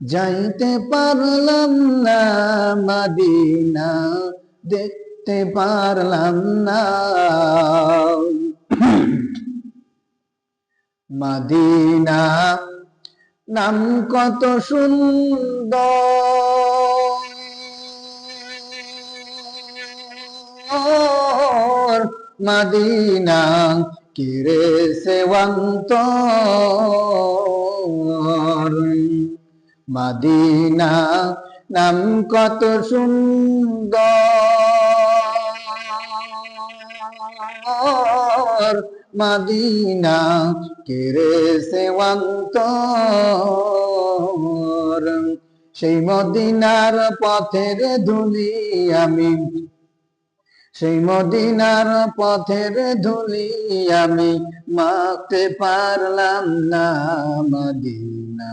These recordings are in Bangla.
যাইতে পারলাম না মাদিনা দেখতে পারলাম না। মাদিনা নাম কত সুন্দর। মাদিনা কিরে সেবন্ত মাদিনা নাম কত সুন্দর। মাদিনা কিরে সেবন্ত সেই মদিনার পথের ধুলি আমি। সেই মদিনার পথের ধুলি আমি। মাখতে পারলাম না মদিনা।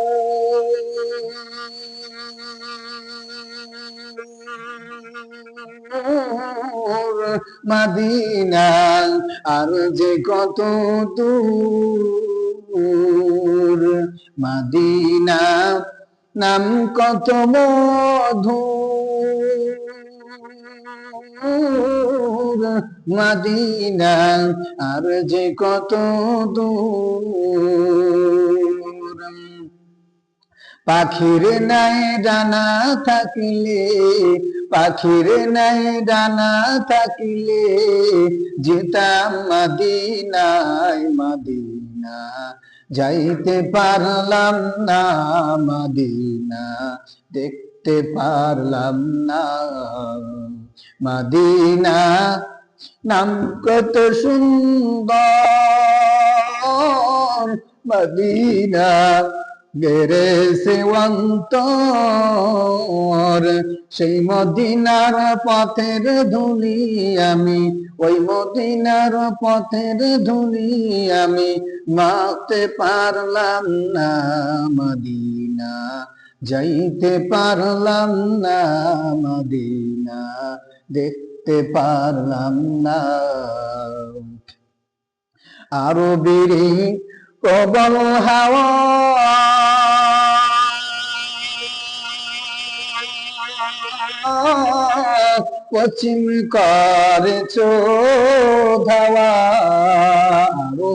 মাদিনা আর যে কত দূর। মাদিনা নাম কত মধু। মাদিনা আর যে কত দূর। পাখির নাই ডানা থাকিলে পাখির নাই ডানা থাকিলে যেতাম মাদিনায়, মাদিনা। যাইতে পারলাম না মাদিনা, দেখতে পারলাম না মাদিনা। নাম কত সুন্দর, মদিনা। গেরে সেবন্তর সেই মদিনার পথের ধুলি আমি, ওই মদিনার পথের ধুলি আমি মাতে পারলাম না মদিনা, যাইতে পারলাম না মদিনা, দেখতে পারলাম না। আরও বেড়ে প্রবল হাওয়া পশ্চিম করেছ ধাওয়া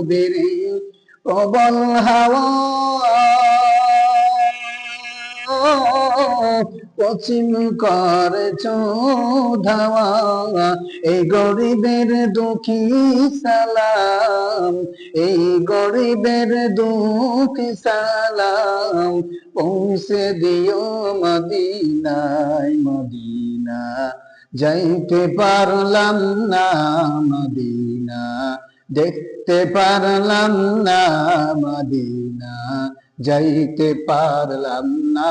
বেড়ে প্রবল হাওয়া। পশ্চিম করেছ ধাওয়া এই গরিবের দুঃখী সালাম, এই গরিবের দুঃখী সালাম, পৌঁছে দিও মদিনায়, মদিনা। যাইতে পারলাম না মদিনা, দেখতে পারলাম না মদিনা, যাইতে পারলাম না